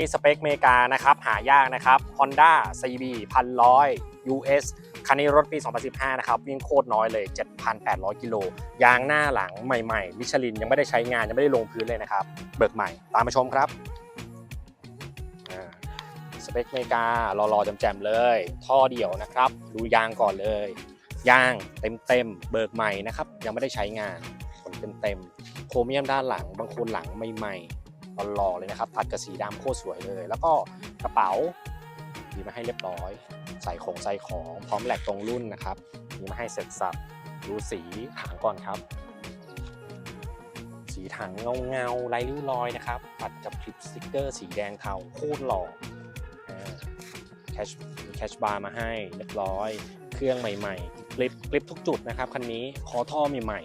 นี่สเปคเมกานะครับหายากนะครับ Honda CB พันร้อย US คันนี้รถปี 2015 นะครับ วิ่งโคตรน้อยเลย 7,800 กิโล ยางหน้าหลังใหม่ๆมิชลินยังไม่ได้ใช้งาน ยังไม่ได้ลงพื้นเลยนะครับ เบิกใหม่ตามมาชมครับสเปคเมการอๆแจมๆเลย ท่อเดี่ยวนะครับ ดูยางก่อนเลย ยางเต็มๆเบิกใหม่นะครับ ยังไม่ได้ใช้งานผลเต็มๆโครเมียมด้านหลังบางคนหลังใหม่ๆ หล่อๆเลยนะครับ ตัดกับสีดำโคตรสวยเลย แล้วก็กระเป๋ามีมาให้เรียบร้อย ใส่ของใส่ของพร้อมแหลกตรงรุ่นนะครับ มีมาให้เสร็จสับดูสีถังก่อนครับ สีถังเงาเงาๆไร้ริ้วรอยนะครับ ตัดกับคลิปสติกเกอร์สีแดงเทาโคตรหล่อแคชแคชบาร์มาให้เรียบร้อย เครื่องใหม่ๆคลิปคลิปทุกจุดนะครับคันนี้คอท่อใหม่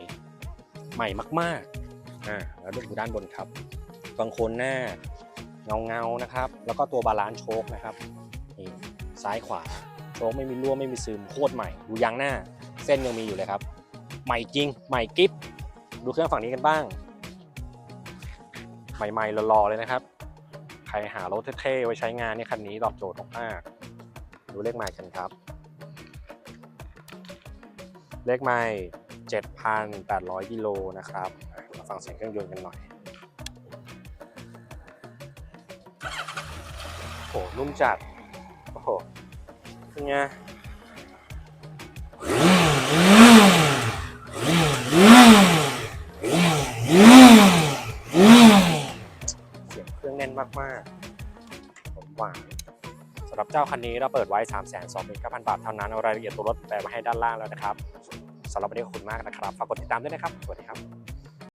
ๆใหม่มากๆอ่าแล้วดูด้านบนครับ บางคนหน้าเงาเงานะครับ แล้วก็ตัวบาลานซ์โชคนะครับนี่ซ้ายขวาโชคไม่มีรั่วไม่มีซึมโคตรใหม่ ดูยางหน้า เส้นยังมีอยู่เลยครับ ใหม่จริง ใหม่กิฟดูเครื่องฝั่งนี้กันบ้าง ใหม่ๆหล่อๆเลยนะครับ ใครหารถเท่ๆไว้ใช้งานเนี่ยคันนี้ตอบโจทย์มากๆดูเลขใหม่กันครับ เลขไม่7,800กิโลนะครับมาฟังเสียงเครื่องยนต์กันหน่อย หนุ่มจัด โอ้โหเป็นไงเสียงเครื่องแน่นมากๆ ผมหวานสำหรับเจ้าคันนี้เราเปิดไว้ 3 2 9 0 0 0 บาทเท่านั้น เอารายละเอียดตัวรถแปะไว้ให้ด้านล่างแล้วนะครับสำหรับวันนี้ขอบคุณมากนะครับ ฝากกดติดตามด้วยนะครับ สวัสดีครับ